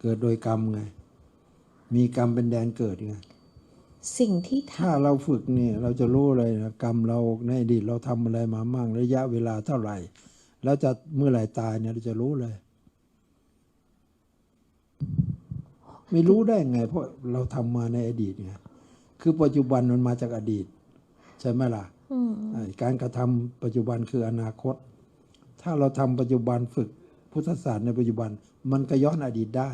เกิดโดยกรรมไง มีกรรมเป็นแดนเกิดไง สิ่งที่ทถ้าเราฝึกเนี่ย เราจะรู้เลยนะกรรมเราในอดีตเราทำอะไรมามั่งระยะเวลาเท่าไหร่ แล้วจะเมื่อไหร่ตายเนี่ยเราจะรู้เลย ไม่รู้ได้ไง เพราะเราทำมาในอดีตไงคือปัจจุบันมันมาจากอดีต ใช่ไหมล่ะำอืมไอ้การกระทำปัจจุบันคืออนาคต ถ้าเราทำปัจจุบันฝึกพุทธศาสตร์ในปัจจุบัน มันก็ย้อนอดีตได้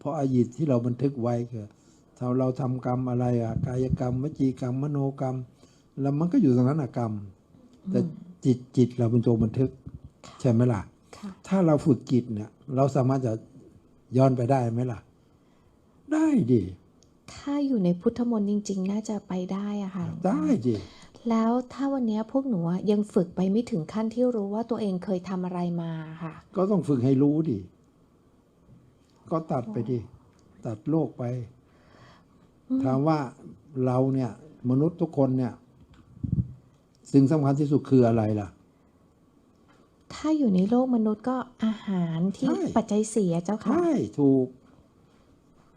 เพราะอดีตที่เราบันทึกไว้คือถ้าเราทำกรรมอะไรอะกายกรรมวจีกรรมมโนกรรม แล้วมันก็อยู่ตรงนั้นอะกรรม แต่จิตจิตเราเป็นตัวบันทึก ใช่ไหมล่ะค่ะถ้าเราฝึกจิตเนี่ยเราสามารถจะย้อนไปได้ไหมล่ะ ได้ดิถ้าอยู่ในพุทธมนต์จริง ๆ น่าจะไปได้อะค่ะหลวงตาได้ดิแล้วถ้าวันเนี้ยพวกหนูอะยังฝึกไปไม่ถึงขั้นที่รู้ว่าตัวเองเคยทำอะไรมาค่ะ ก็ต้องฝึกให้รู้ดิ ก็ตัดไปดิตัดโลกไป ถามว่าเราเนี่ย มนุษย์ทุกคนเนี่ย สิ่งสำคัญที่สุดคืออะไรล่ะ ถ้าอยู่ในโลกมนุษย์ก็อาหารที่ใช่ ปัจจัยเสียเจ้าค่ะ ใช่ถูก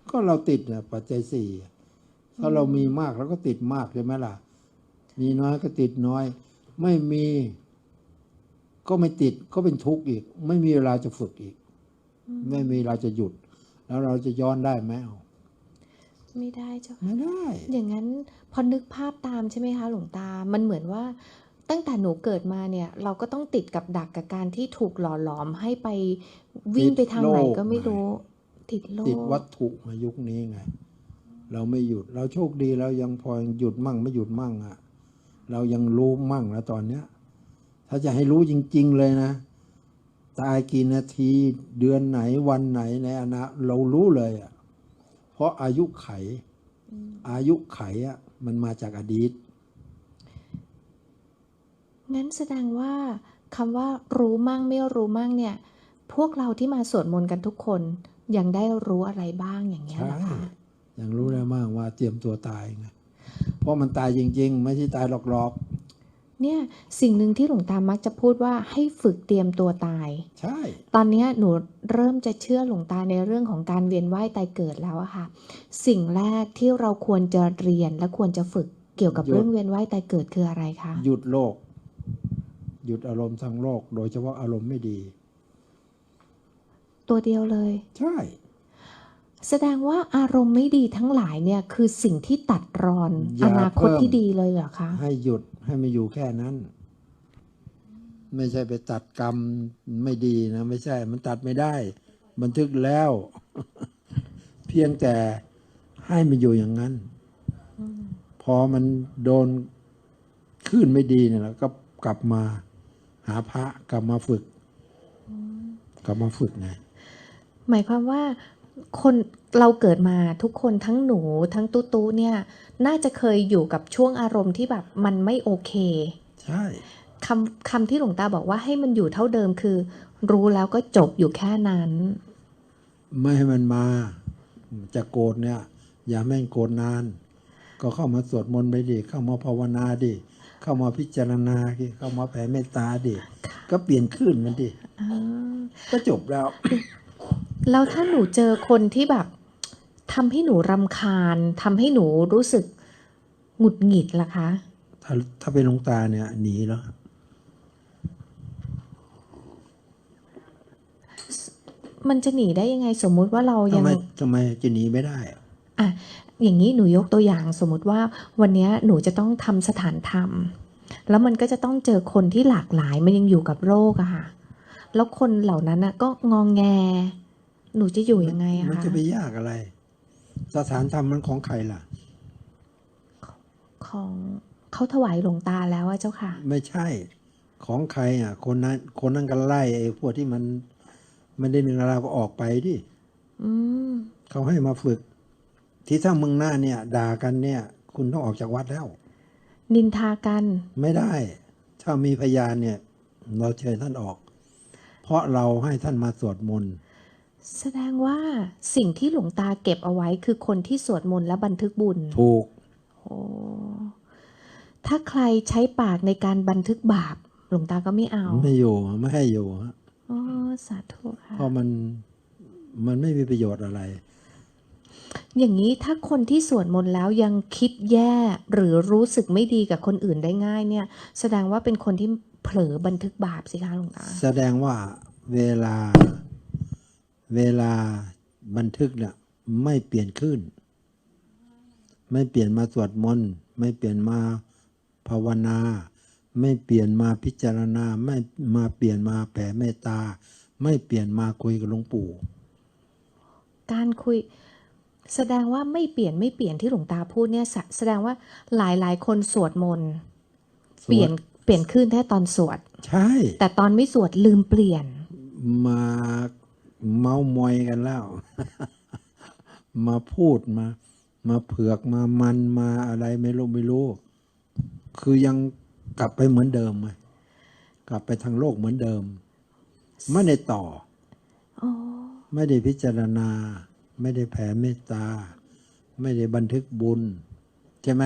ก็เราติดเนี่ยปัจจัยสี่ถ้าเรามีมากเราก็ติดมากใช่ไหมล่ะ มีน้อยก็ติดน้อย ไม่มี ก็ไม่ติดก็เป็นทุกข์อีก ไม่มีเวลาจะฝึกอีก ไม่มีเวลาจะหยุด แล้วเราจะย้อนได้ไหมเอาไม่ได้เจ้าค่ะไม่ได้ อย่างนั้นพอนึกภาพตามใช่ไหมคะหลวงตา มันเหมือนว่าตั้งแต่หนูเกิดมาเนี่ย เราก็ต้องติดกับดักกับการที่ถูกหล่อหลอมให้ไปวิ่งไปทางไหนก็ไม่รู้ ติดโลกติดวัตถุมายุคนี้ไง เราไม่หยุดเราโชคดีเรายังพอหยุดมั่งไม่หยุดมั่งอะเรายังรู้มั่งแล้วตอนเนี้ย ถ้าจะให้รู้จริง ๆ เลยนะ ตายกี่นาทีเดือนไหนวันไหนในอนาเรารู้เลยอะเพราะอายุไข อายุไขอะมันมาจากอดีตงั้นแสดงว่าคำว่ารู้มั่งไม่รู้มั่งเนี่ย พวกเราที่มาสวดมนต์กันทุกคนยังได้รู้อะไรบ้างอย่างเงี้ยใช่นะคะยังรู้ได้มากว่าเตรียมตัวตายไงเพราะมันตายจริง ๆ ไม่ใช่ตายหลอก เนี่ยสิ่งหนึ่งที่หลวงตามักจะพูดว่าให้ฝึกเตรียมตัวตายๆใช่ ตอนเนี้ยหนูเริ่มจะเชื่อหลวงตาในเรื่องของการเวียนว่ายตายเกิดแล้วอะค่ะ สิ่งแรกที่เราควรจะเรียนและควรจะฝึกเกี่ยวกับหยุดเรื่องเวียนว่ายตายเกิดคืออะไรคะ หยุดโลก หยุดอารมณ์ทางโลก โดยเฉพาะอารมณ์ไม่ดี ตัวเดียวเลย ใช่ แสดงว่าอารมณ์ไม่ดีทั้งหลายเนี่ยคือสิ่งที่ตัดรอนออย่างนาคตเพิ่มที่ดีเลยเหรอคะ ให้หยุดให้มาอยู่แค่นั้น ไม่ใช่ไปตัดกรรมไม่ดีนะ ไม่ใช่ มันตัดไม่ได้ บันทึกแล้ว เพียงแต่ให้มันอยู่อย่างนั้น พอมันโดนขึ้นไม่ดีเนี่ยแล้วก็กลับมาหาพระกลับมาฝึก กลับมาฝึกไงหมายความว่า คนเราเกิดมาทุกคนทั้งหนูทั้งตู้ตู้เนี่ย น่าจะเคยอยู่กับช่วงอารมณ์ที่แบบมันไม่โอเค ใช่คำคำที่หลวงตาบอกว่าให้มันอยู่เท่าเดิมคือ รู้แล้วก็จบอยู่แค่นั้น ไม่ให้มันมา จะโกรธเนี่ย อย่าแม่งโกรธนาน ก็เข้ามาสวดมนต์ไปดิเข้ามาภาวนาดิเข้ามาพิจารณาดิเข้ามาแผ่เมตตาดิก็เปลี่ยนคลื่นมันดิอ่าก็จบแล้ว แล้วถ้าหนูเจอคนที่แบบทำให้หนูรำคาญทำให้หนูรู้สึกหงุดหงิดล่ะคะ ถ้าถ้าเป็นหลวงตาเนี่ยหนีแล้วมันจะหนีได้ยังไงสมมุติว่าเรายัทำงไมทำไมจะหนีไม่ได้อะอะอย่างนี้หนูยกตัวอย่างสมมติว่าวันเนี้ยหนูจะต้องทำสถานธรรม แล้วมันก็จะต้องเจอคนที่หลากหลายมันยังอยู่กับโรคอะค่ะ แล้วคนเหล่านั้นอะก็งองแง หนูจะอยู่ยังไงอะมันคะจะไปยากอะไร สถานธรรมมันของใครล่ะ ของเขาถวายหลวงตาแล้วอะเจ้าค่ะ ไม่ใช่ของใครอะ คนนั้น คนนั้นก็ไล่ไอ้พวกที่มัน มันได้หนึ่งเราก็ออกไปดิอืมเขาให้มาฝึก ที่ถ้ามึงหน้าเนี่ย ด่ากันเนี่ย คุณต้องออกจากวัดแล้ว นินทากัน ไม่ได้ ถ้ามีพยานเนี่ย เราเชิญท่านออก เพราะเราให้ท่านมาสวดมนต์ แสดงว่าสิ่งที่หลวงตาเก็บเอาไว้คือคนที่สวดมนต์และบันทึกบุญ ถูกโอ้ถ้าใครใช้ปากในการบันทึกบาป หลวงตาก็ไม่เอา ไม่อยู่ไม่ให้อยู่ฮะอ๋อสาธุค่ะเพราะมันมันไม่มีประโยชน์อะไร อย่างนี้ถ้าคนที่สวดมนต์แล้วยังคิดแย่หรือรู้สึกไม่ดีกับคนอื่นได้ง่าย เนี่ย แสดงว่าเป็นคนที่เผลอบันทึกบาปสิคะหลวงตาแสดงว่าเวลา เวลาบันทึกเนี่ยไม่เปลี่ยนขึ้น ไม่เปลี่ยนมาสวดมนต์ไม่เปลี่ยนมาภาวนา ไม่เปลี่ยนมาพิจารณา ไม่มาเปลี่ยนมาแผ่เมตตา ไม่เปลี่ยนมาคุยกับหลวงปู่ การคุยแสดงว่าไม่เปลี่ยนไม่เปลี่ยนที่หลวงตาพูดเนี่ยแสแสดงว่าหลายหลายๆคนสวดมนต์สวดเปลี่ยนเปลี่ยนขึ้นแค่ตอนสวด ใช่ แต่ตอนไม่สวดลืมเปลี่ยนมา เมามอยกันแล้ว มาพูดมา มาเผือกมามันมาอะไรไม่รู้ไม่รู้ คือยังกลับไปเหมือนเดิมไหมกลับไปทางโลกเหมือนเดิม ไม่ได้ต่ออ๋อไม่ได้พิจารณา ไม่ได้แผ่เมตตา ไม่ได้บันทึกบุญ ใช่ไหม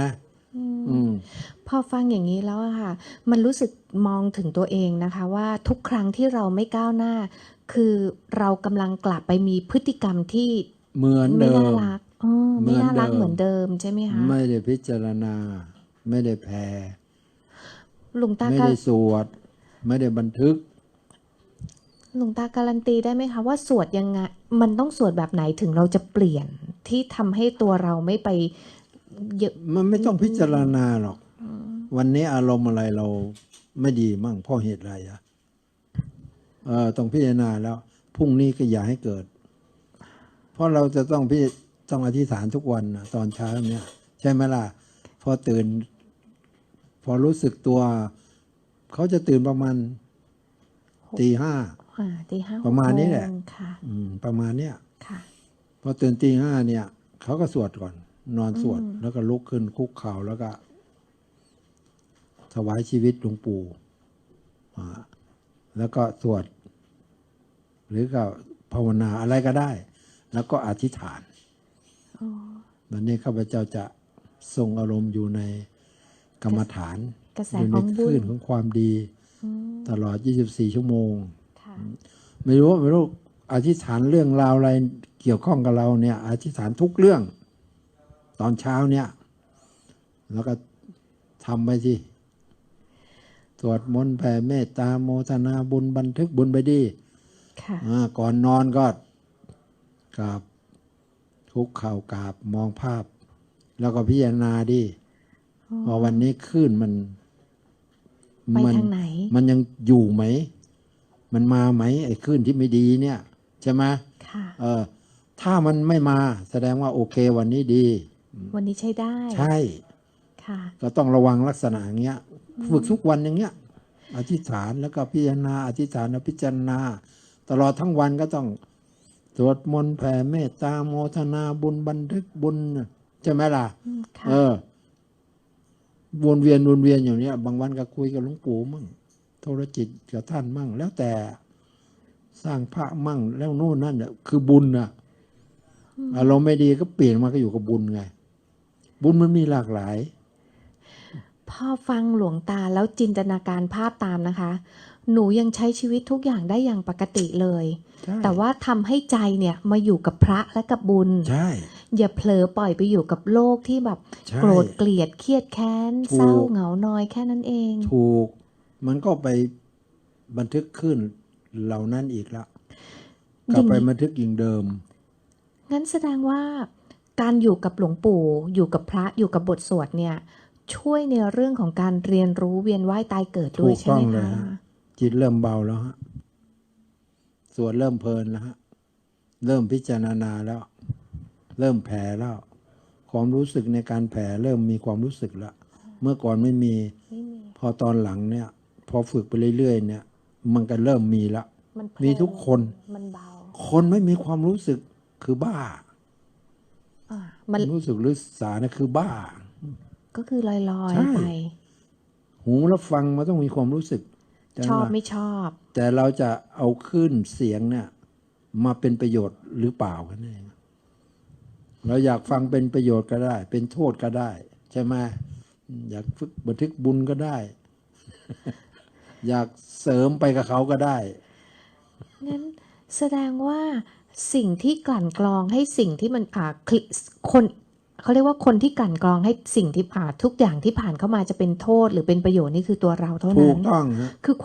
อืมอืมพอฟังอย่างนี้แล้วอะค่ะ มันรู้สึกมองถึงตัวเองนะคะ ว่าทุกครั้งที่เราไม่ก้าวหน้า คือเรากำลังกลับไปมีพฤติกรรมที่เหมือนไม่เดิน่ามรักเออไม่น่ารักเหเหมืมืออนนเดิเดิมมใช่ไหมคะไม่ได้พิจารณา ไม่ได้แผ่หลวงตาไม่กาได้สวด ไม่ได้บันทึกหลวงตาการันตีได้ไหมคะว่าสวดยังไงมันต้องสวดแบบไหนถึงเราจะเปลี่ยนที่ทำให้ตัวเราไม่ไปเยอะมันไม่ต้องพิจารณาหรอก วันนี้อารมณ์อะไรเราไม่ดีมั่งเพราะเหตุอะไรอะเออ ต้องพิจารณาแล้วพรุ่งนี้ก็อย่าให้เกิด เพราะเราจะต้องพิต้องอธิษฐานทุกวันนะตอนเช้าเนี่ยใช่ไหมล่ะ พอตื่น พอรู้สึกตัว เขาจะตื่นประมาณตีห้าอ่าตีห้าประมาณนี้แหละโมงค่ะอืมประมาณเนี้ยค่ะพอตื่นตีห้าเนี่ย เขาก็สวดก่อน นอนสวดอืมแล้วก็ลุกขึ้นคุกเข่าแล้วก็ถวายชีวิตหลวงปู่อ่าแล้วก็สวด หรือก็ภาวนาอะไรก็ได้ แล้วก็อธิษฐานอ๋อวันนี้ข้าพเจ้าจะทรงอารมณ์อยู่ในกรรมฐานกระแสอยู่ขในองคบุลื่ญนของความดีอืมตลอด 24 ชั่วโมงค่ะไม่รู้ไม่รู้อธิษฐานเรื่องราวอะไรเกี่ยวข้องกับเราเนี่ย อธิษฐานทุกเรื่อง ตอนเช้าเนี่ย แล้วก็ทำไปสิสวดมนต์แผ่เมตตาโมทนาบุญบันทึกบุญไปดีค่ะอ่า ก่อนนอนก็กราบทุกเข่ากราบมองภาพ แล้วก็พิจารณาดิว่าวันนี้คลื่นมันไปมัทางไหนมันยังอยู่ไหม มันมาไหมไอ้คลื่นที่ไม่ดีเนี่ยใช่ไหมค่ะเออ ถ้ามันไม่มา แสดงว่าโอเควันนี้ดี วันนี้ใช้ได้ ใช่ค่ะก็ต้องระวังลักษณะอย่างเงี้ย ฝึกทุกวันอย่างเงี้ย อธิษฐานแล้วก็พิจารณา อธิษฐานแล้วพิจารณา ตลอดทั้งวันก็ต้องสวดมนต์แผ่เมตตาโมทนาบุญบันทึกบุญใช่ไหมล่ะอืมค่ะ เออวนเวียนวนเวียนอย่างเนี้ย บางวันก็คุยกับหลวงปู่มั่งโทรจิตกับท่านมั่ง แล้วแต่สร้างพระมั่งแล้วนู่นนั่นเนี่ยคือบุญน่ะอารมณ์ไม่ดีก็เปลี่ยนมาก็อยู่กับบุญไง บุญมันมีหลากหลาย พอฟังหลวงตาแล้วจินตนาการภาพตามนะคะ หนูยังใช้ชีวิตทุกอย่างได้อย่างปกติเลยใช่แต่ว่าทำให้ใจเนี่ยมาอยู่กับพระและกับบุญ ใช่ อย่าเผลอปล่อยไปอยู่กับโลกที่แบบใช่โกรธเกลียดเครียดแค้นถูกเศร้าเหงาน้อยแค่นั้นเอง ถูก มันก็ไปบันทึกขึ้นเหล่านั้นอีกละกลับไปบันทึกอย่างเดิม งั้นแสดงว่าการอยู่กับหลวงปู่อยู่กับพระอยู่กับบทสวดเนี่ย ช่วยในเรื่องของการเรียนรู้เวียนว่ายตายเกิดด้วยถูกใช่ไหมต้องเลยคะฮะ จิตเริ่มเบาแล้วฮะสวดเริ่มเพลินแล้วฮะเริ่มพิจารณาแล้ว เริ่มแผ่แล้วความรู้สึกในการแผ่เริ่มมีความรู้สึกแล้วเมื่อก่อนไม่มีไม่มีพอตอนหลังเนี่ย พอฝึกไปเรื่อยๆเนี่ย มันก็เริ่มมีละมันเพลิมีทุกคนมันเบาคนไม่มีความรู้สึกคือบ้าอ่ามันรู้สึกหรือสาเนี่ยคือบ้า ก็คือลอยใช่ๆไปหูรับฟังมันต้องมีความรู้สึกแต่ ชอบว่าไม่ชอบ แต่เราจะเอาขึ้นเสียงเนี่ยมาเป็นประโยชน์หรือเปล่ากันเองเราอยากฟังเป็นประโยชน์ก็ได้ เป็นโทษก็ได้ ใช่ไหมอยากฝึกบันทึกบุญก็ได้ อยากเสริมไปกับเขาก็ได้งั้นแสดงว่าสิ่งที่กลั่นกรองให้สิ่งที่มันอ่าคลิคนเขาเรียกว่าคนที่กลั่นกรองให้สิ่งที่อ่าทุกอย่างที่ผ่านเข้ามาจะเป็นโทษหรือเป็นประโยชน์นี่คือตัวเราเท่าถูนั้กนต้องฮะคือ